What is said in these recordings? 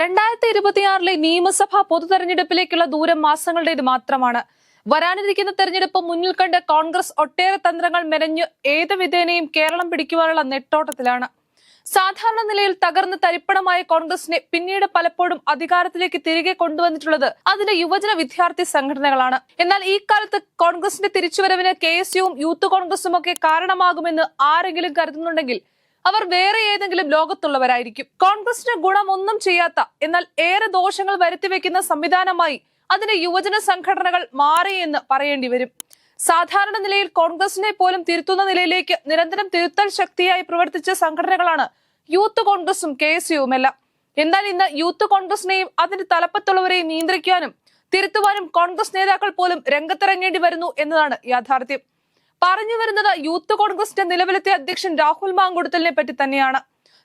രണ്ടായിരത്തി ഇരുപത്തിയാറിലെ നിയമസഭാ പൊതുതെരഞ്ഞെടുപ്പിലേക്കുള്ള ദൂരം മാസങ്ങളുടേത് മാത്രമാണ്. വരാനിരിക്കുന്ന തെരഞ്ഞെടുപ്പ് മുന്നിൽ കണ്ട് കോൺഗ്രസ് ഒട്ടേറെ തന്ത്രങ്ങൾ മെനഞ്ഞ് ഏത് വിധേനയും കേരളം പിടിക്കുവാനുള്ള നെട്ടോട്ടത്തിലാണ്. സാധാരണ നിലയിൽ തകർന്ന് തരിപ്പണമായ കോൺഗ്രസിനെ പിന്നീട് പലപ്പോഴും അധികാരത്തിലേക്ക് തിരികെ കൊണ്ടുവന്നിട്ടുള്ളത് അതിന്റെ യുവജന വിദ്യാർത്ഥി സംഘടനകളാണ്. എന്നാൽ ഈ കാലത്ത് കോൺഗ്രസിന്റെ തിരിച്ചുവരവിന് കെ യുവും യൂത്ത് കോൺഗ്രസും ഒക്കെ കാരണമാകുമെന്ന് ആരെങ്കിലും കരുതുന്നുണ്ടെങ്കിൽ അവർ വേറെ ഏതെങ്കിലും ലോകത്തുള്ളവരായിരിക്കും. കോൺഗ്രസിന് ഗുണമൊന്നും ചെയ്യാത്ത എന്നാൽ ഏറെ ദോഷങ്ങൾ വരുത്തിവെക്കുന്ന സംവിധാനമായി അതിന്റെ യുവജന സംഘടനകൾ മാറി എന്ന് പറയേണ്ടി വരും. സാധാരണ നിലയിൽ കോൺഗ്രസിനെ പോലും തിരുത്തുന്ന നിലയിലേക്ക് നിരന്തരം തിരുത്തൽ ശക്തിയായി പ്രവർത്തിച്ച സംഘടനകളാണ് യൂത്ത് കോൺഗ്രസും കെ എസ് എന്നാൽ ഇന്ന് യൂത്ത് കോൺഗ്രസിനെയും അതിന്റെ തലപ്പത്തുള്ളവരെയും നിയന്ത്രിക്കാനും തിരുത്തുവാനും കോൺഗ്രസ് നേതാക്കൾ പോലും രംഗത്തിറങ്ങേണ്ടി വരുന്നു എന്നതാണ് യാഥാർത്ഥ്യം. പറഞ്ഞു വരുന്നത് യൂത്ത് കോൺഗ്രസിന്റെ നിലവിലത്തെ അധ്യക്ഷൻ രാഹുൽ മാങ്കുടത്തലിനെ പറ്റി തന്നെയാണ്.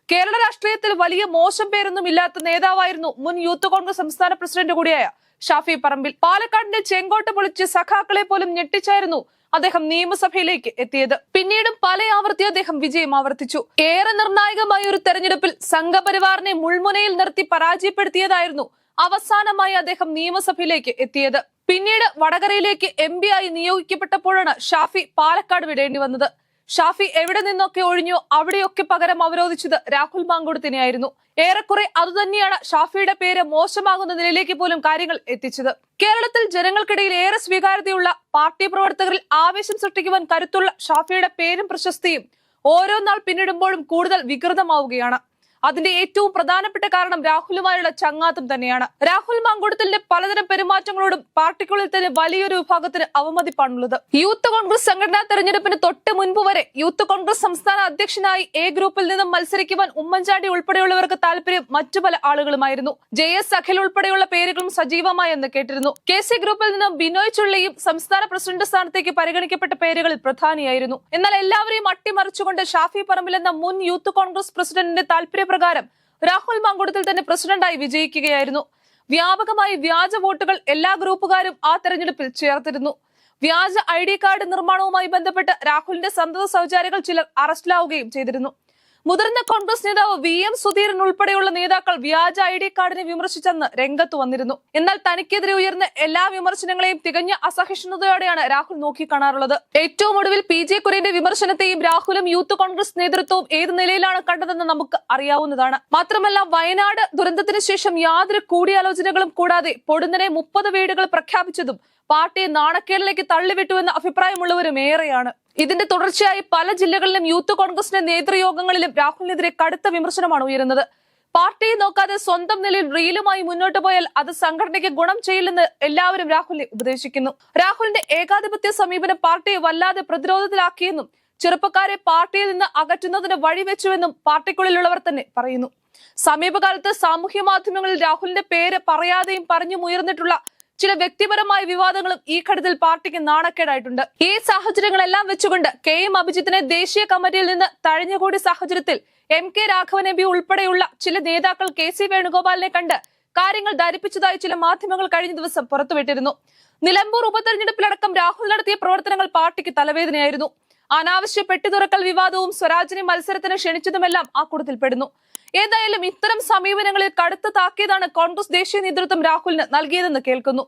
കേരള രാഷ്ട്രീയത്തിൽ വലിയ മോശം പേരൊന്നും ഇല്ലാത്ത നേതാവായിരുന്നു മുൻ യൂത്ത് കോൺഗ്രസ് സംസ്ഥാന പ്രസിഡന്റ് കൂടിയായ ഷാഫി പറമ്പിൽ. പാലക്കാടിന്റെ ചെങ്കോട്ട പൊളിച്ച് സഖാക്കളെ പോലും ഞെട്ടിച്ചായിരുന്നു അദ്ദേഹം നിയമസഭയിലേക്ക് എത്തിയത്. പിന്നീടും പല ആവർത്തി അദ്ദേഹം വിജയം ആവർത്തിച്ചു. ഏറെ നിർണായകമായ ഒരു തെരഞ്ഞെടുപ്പിൽ സംഘപരിവാറിനെ മുൾമുനയിൽ നിർത്തി പരാജയപ്പെടുത്തിയതായിരുന്നു അവസാനമായി അദ്ദേഹം നിയമസഭയിലേക്ക് എത്തിയത്. പിന്നീട് വടകരയിലേക്ക് എം പി ആയി നിയോഗിക്കപ്പെട്ടപ്പോഴാണ് ഷാഫി പാലക്കാട് വിടേണ്ടി വന്നത്. ഷാഫി എവിടെ നിന്നൊക്കെ ഒഴിഞ്ഞു അവിടെയൊക്കെ പകരം അവരോധിച്ചത് രാഹുൽ മാങ്കോടത്തിനെയായിരുന്നു ഏറെക്കുറെ അതുതന്നെയാണ് ഷാഫിയുടെ പേര് മോശമാകുന്ന നിലയിലേക്ക് പോലും കാര്യങ്ങൾ എത്തിച്ചത്. കേരളത്തിൽ ജനങ്ങൾക്കിടയിൽ ഏറെ സ്വീകാര്യതയുള്ള പാർട്ടി പ്രവർത്തകരിൽ ആവേശം സൃഷ്ടിക്കുവാൻ കരുത്തുള്ള ഷാഫിയുടെ പേരും പ്രശസ്തിയും ഓരോ നാൾ പിന്നിടുമ്പോഴും കൂടുതൽ വികൃതമാവുകയാണ്. അതിന്റെ ഏറ്റവും പ്രധാനപ്പെട്ട കാരണം രാഹുലുമായുള്ള ചങ്ങാത്തം തന്നെയാണ്. രാഹുൽ മാങ്കുടത്തിന്റെ പലതരം പെരുമാറ്റങ്ങളോടും പാർട്ടിക്കുള്ളിൽ തന്നെ വലിയൊരു വിഭാഗത്തിന് അവമതിപ്പാണുള്ളത്. യൂത്ത് കോൺഗ്രസ് സംഘടനാ തെരഞ്ഞെടുപ്പിന് തൊട്ട് മുൻപ് വരെ യൂത്ത് കോൺഗ്രസ് സംസ്ഥാന അധ്യക്ഷനായി എ ഗ്രൂപ്പിൽ നിന്നും മത്സരിക്കുവാൻ ഉമ്മൻചാണ്ടി ഉൾപ്പെടെയുള്ളവർക്ക് താല്പര്യം മറ്റു പല ആളുകളുമായിരുന്നു. ജെ എസ് അഖിൽ ഉൾപ്പെടെയുള്ള പേരുകളും സജീവമായി എന്ന് കേട്ടിരുന്നു. കെ സി ഗ്രൂപ്പിൽ നിന്നും ബിനോയ് ചുള്ളിയും സംസ്ഥാന പ്രസിഡന്റ് സ്ഥാനത്തേക്ക് പരിഗണിക്കപ്പെട്ട പേരുകളിൽ പ്രധാനിയായിരുന്നു. എന്നാൽ എല്ലാവരെയും അട്ടിമറിച്ചുകൊണ്ട് ഷാഫി പറമ്പിൽ എന്ന മുൻ യൂത്ത് കോൺഗ്രസ് പ്രസിഡന്റിന്റെ താല്പര്യപ്രകാരം രാഹുൽ മാങ്കുടത്തിൽ തന്നെ പ്രസിഡന്റായി വിജയിക്കുകയായിരുന്നു. വ്യാപകമായി വ്യാജ വോട്ടുകൾ എല്ലാ ഗ്രൂപ്പുകാരും ആ തെരഞ്ഞെടുപ്പിൽ ചേർത്തിരുന്നു. വ്യാജ ഐ ഡി കാർഡ് നിർമ്മാണവുമായി ബന്ധപ്പെട്ട് രാഹുലിന്റെ സന്തത സഹചാരികൾ ചിലർ അറസ്റ്റിലാവുകയും ചെയ്തിരുന്നു. മുതിർന്ന കോൺഗ്രസ് നേതാവ് വി എം സുധീരൻ ഉൾപ്പെടെയുള്ള നേതാക്കൾ വ്യാജ ഐ ഡി കാർഡിനെ വിമർശിച്ചെന്ന് രംഗത്ത് വന്നിരുന്നു. എന്നാൽ തനിക്കെതിരെ ഉയർന്ന എല്ലാ വിമർശനങ്ങളെയും തികഞ്ഞ അസഹിഷ്ണുതയോടെയാണ് രാഹുൽ നോക്കിക്കാണാറുള്ളത്. ഏറ്റവും ഒടുവിൽ പി ജെ കുര്യന്റെ വിമർശനത്തെയും രാഹുലും യൂത്ത് കോൺഗ്രസ് നേതൃത്വവും ഏത് നിലയിലാണ് കണ്ടതെന്ന് നമുക്ക് അറിയാവുന്നതാണ്. മാത്രമല്ല വയനാട് ദുരന്തത്തിന് ശേഷം യാതൊരു കൂടിയാലോചനകളും കൂടാതെ പൊടുന്നനെ മുപ്പത് വീടുകൾ പ്രഖ്യാപിച്ചതും പാർട്ടിയെ നാണക്കേടിലേക്ക് തള്ളിവിട്ടുവെന്ന അഭിപ്രായമുള്ളവരും ഏറെയാണ്. ഇതിന്റെ തുടർച്ചയായി പല ജില്ലകളിലും യൂത്ത് കോൺഗ്രസിന്റെ നേതൃയോഗങ്ങളിലും രാഹുലിനെതിരെ കടുത്ത വിമർശനമാണ് ഉയരുന്നത്. പാർട്ടിയെ നോക്കാതെ സ്വന്തം നിലയിൽ റീലുമായി മുന്നോട്ട് പോയാൽ അത് സംഘടനയ്ക്ക് ഗുണം ചെയ്യില്ലെന്ന് എല്ലാവരും രാഹുലിനെ ഉപദേശിക്കുന്നു. രാഹുലിന്റെ ഏകാധിപത്യ സമീപനം പാർട്ടിയെ വല്ലാതെ പ്രതിരോധത്തിലാക്കിയെന്നും ചെറുപ്പക്കാരെ പാർട്ടിയിൽ നിന്ന് അകറ്റുന്നതിന് വഴിവെച്ചുവെന്നും പാർട്ടിക്കുള്ളിലുള്ളവർ തന്നെ പറയുന്നു. സമീപകാലത്ത് സാമൂഹ്യ മാധ്യമങ്ങളിൽ രാഹുലിന്റെ പേര് പറയാതെയും പറഞ്ഞും ഉയർന്നിട്ടുള്ള ചില വ്യക്തിപരമായ വിവാദങ്ങളും ഈ ഘട്ടത്തിൽ പാർട്ടിക്ക് നാണക്കേടായിട്ടുണ്ട്. ഈ സാഹചര്യങ്ങളെല്ലാം വെച്ചുകൊണ്ട് കെ എം അഭിജിത്തിനെ ദേശീയ കമ്മിറ്റിയിൽ നിന്ന് തഴഞ്ഞുകൂടിയ സാഹചര്യത്തിൽ M K Raghavan M P ഉൾപ്പെടെയുള്ള ചില നേതാക്കൾ കെ സി വേണുഗോപാലിനെ കണ്ട് കാര്യങ്ങൾ ധരിപ്പിച്ചതായി ചില മാധ്യമങ്ങൾ കഴിഞ്ഞ ദിവസം പുറത്തുവിട്ടിരുന്നു. നിലമ്പൂർ ഉപതെരഞ്ഞെടുപ്പിലടക്കം രാഹുൽ നടത്തിയ പ്രവർത്തനങ്ങൾ പാർട്ടിക്ക് തലവേദനയായിരുന്നു. അനാവശ്യ പെട്ടിതുറക്കൽ വിവാദവും സ്വരാജിനെ മത്സരത്തിന് ക്ഷണിച്ചതുമെല്ലാം ആ കൂട്ടത്തിൽ പെടുന്നു. ഏതായാലും ഇത്തരം സമീപനങ്ങളിൽ കടുത്ത താക്കീതാണ് കോൺഗ്രസ് ദേശീയ നേതൃത്വം രാഹുലിന് നൽകിയതെന്ന് കേൾക്കുന്നു.